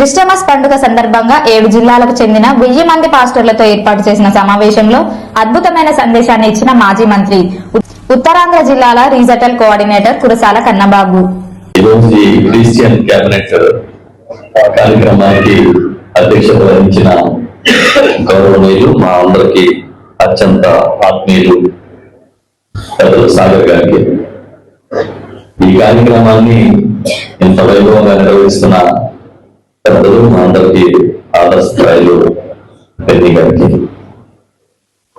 Christmas పండుగ సందర్భంగా ఏడు జిల్లాలకు చెందిన వెయ్యి మంది పాస్టర్లతో ఏర్పాటు చేసిన సమావేశంలో అద్భుతమైన సందేశాన్ని ఇచ్చిన మాజీ మంత్రి ఉత్తరాంధ్ర జిల్లాల regional coordinator Kurasala Kannababu. Christian cabinet కార్యక్రమానికి అధ్యక్షత వహించిన గౌరవనీయులు మా అందరికి అత్యంత ఆత్మీయులు పెద్దలు సాగర్ గారికి. ఈ కార్యక్రమాన్ని ఇంత వైభవంగా నిర్వహిస్తున్న పెద్దలు మా అందరికి ఆదర్శప్రాయులు పెన్ని గారికి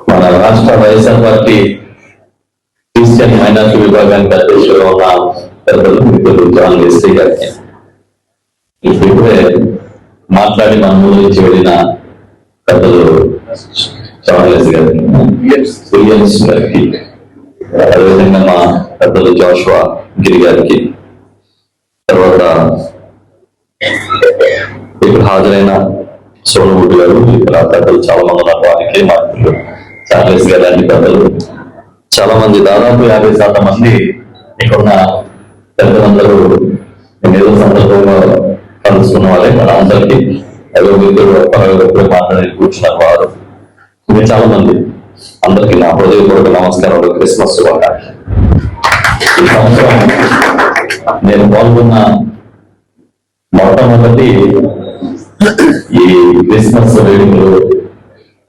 మన రాష్ట్ర వైఎస్ఆర్ పార్టీ క్రిస్టియన్ మైనార్టీ విభాగానికి అధ్యక్షులుగా ఉన్న పెద్దలు మిత్రులు జాన్ ఎస్టీ గారికి. ఇప్పుడే మాట్లాడి మన ముందు నుంచి వెళ్ళిన పెద్దలు చార్లెస్ గారికి విలియమ్స్ గారికి అదేవిధంగా మా పెద్దలు జోషువా గిరి గారికి తర్వాత ఇక్కడ హాజరైన సోనమూర్తి గారు ఇక్కడ పెద్దలు చాలా మంది ఉన్నారు. వారికి మార్పులు చార్లెస్ గారు లాంటి పెద్దలు. చాలా మంది దాదాపు యాభై శాతం మంది ఇక్కడున్న పెద్దలందరూ ఏదో సందర్భంగా కలుసుకున్న వాళ్ళే. మన అందరికి ఏదో మిత్రులు ఒకరు మాట్లాడి కూర్చున్నారు వారు. ఇంకా చాలా మంది అందరికి నా హృదయపూర్వక నమస్కారాలు క్రిస్మస్ శుభాకాంక్షలు. ఈ సంవత్సరం నేను పాల్గొన్న మొట్టమొదటి ఈ క్రిస్మస్ వేడుకలు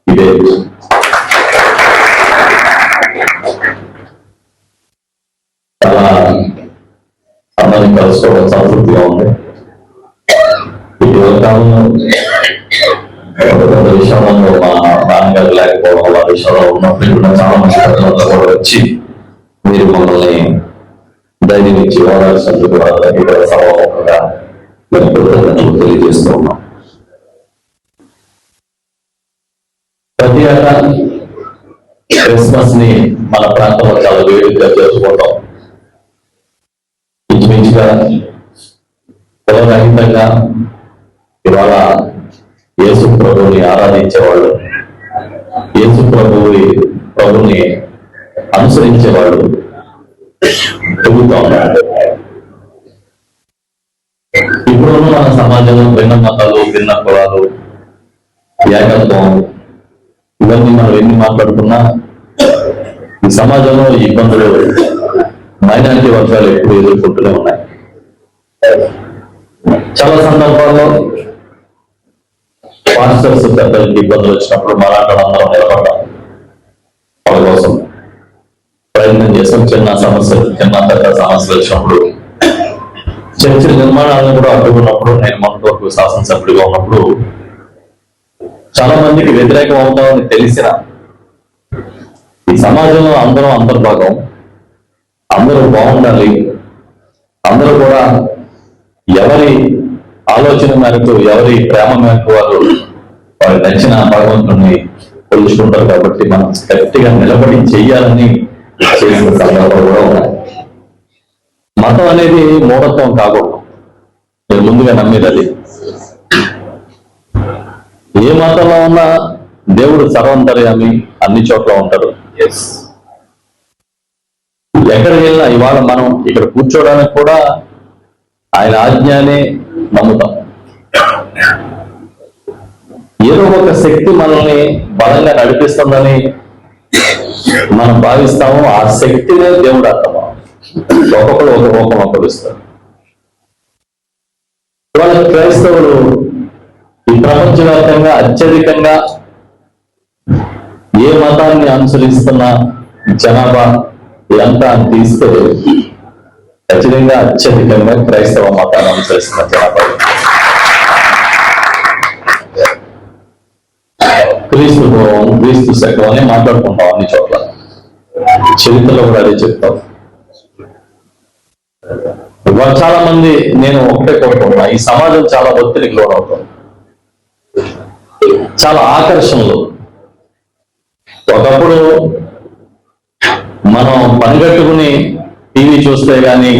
ఇదే. చాలా అందరినీ కలుసుకోవడం సంతృప్తిగా ఉంది. ఇటీవల కాలంలో ఒక విషయంలో మా నాన్నగారు లేకపోవడం వాళ్ళ విషయంలో ఉన్నప్పుడు కూడా చాలా మంది పెద్దలంతా కూడా వచ్చి మీరు మమ్మల్ని ధైర్యం ఇచ్చి ఓదార్చినందుకు వాళ్ళకి ఇక్కడ తెలియజేస్తూ ఉన్నాం. ప్రతి ఏటా క్రిస్మస్ని మన ప్రాంతంలో చాలా వేడుకగా జరుపుకుంటాం. ఇంచుమించుగా కులరహితంగా ఇవాళ యేసు ప్రభువుని ఆరాధించేవాళ్ళు యేసు ప్రభువుని ప్రభుని అనుసరించేవాళ్ళు పెరుగుతూ ఉన్నారు ఇప్పుడున్న మన సమాజంలో భిన్న మతాలు భిన్న కులాలు ఏకత్వం ఇవన్నీ మనం ఎన్ని మాట్లాడుకున్నా ఈ సమాజంలో ఇబ్బందులు మైనారిటీ వర్గాలు ఎప్పుడు ఎదుర్కొంటూనే ఉన్నాయి. చాలా సందర్భాల్లో పాస్టర్స్ పెద్దలకి ఇబ్బందులు వచ్చినప్పుడు మరాఠాలు అందరం నిలబడ్డాం. వాళ్ళ కోసం ప్రయత్నం చేసాం. చిన్న సమస్యలు చిన్న పెద్ద సమస్యలు వచ్చినప్పుడు చర్చ నిర్మాణాలను కూడా అడ్డుకున్నప్పుడు నేను మొన్నటి వరకు శాసనసభ్యుడిగా ఉన్నప్పుడు చాలా మందికి వ్యతిరేకం అవుతామని తెలిసిన ఈ సమాజంలో అందరం అంతర్భాగం. అందరూ బాగుండాలి. అందరూ కూడా ఎవరి ఆలోచన మేరకు ఎవరి ప్రేమ మేరకు వారు వారి నచ్చిన భగవంతుడిని కొలుచుకుంటారు కాబట్టి మనం గట్టిగా నిలబడి చెయ్యాలని చేసిన సందర్భాలు కూడా ఉన్నాయి. మతం అనేది మూఢత్వం కాకూడదు. నేను ముందుగా నమ్మేది అది. ఏ మతంలో ఉన్నా దేవుడు సర్వంతర్యామి అన్ని చోట్ల ఉంటాడు. ఎక్కడికి వెళ్ళినా ఇవాళ మనం ఇక్కడ కూర్చోవడానికి కూడా ఆయన ఆజ్ఞానే నమ్ముతాం. ఏదో ఒక శక్తి మనల్ని బలంగా నడిపిస్తుందని మనం భావిస్తాము ఆ శక్తినే దేవుడు అర్థం ఒక్కొక్కరు ఒక రూపం అప్పగిస్తారు ఇవాళ క్రైస్తవులు ఈ ప్రపంచవ్యాప్తంగా అత్యధికంగా ఏ మతాన్ని అనుసరిస్తున్న జనాభా ఇదంతా తీస్తే ఖచ్చితంగా అత్యధికంగా క్రైస్తవ మతాన్ని అనుసరిస్తున్న జనాభా. క్రీస్తు పూర్వం క్రీస్తు శకం అని మాట్లాడుకుంటాం అన్ని చోట్ల. చరిత్రలో కూడా అదే చెప్తాం. చాలా మంది నేను ఒకటే కోరుకుంటున్నా ఈ సమాజం చాలా ఒత్తిడికి లోనవుతుంది. చాలా ఆకర్షణలు. ఒకప్పుడు మనం పనిగట్టుకుని టీవీ చూస్తే కానీ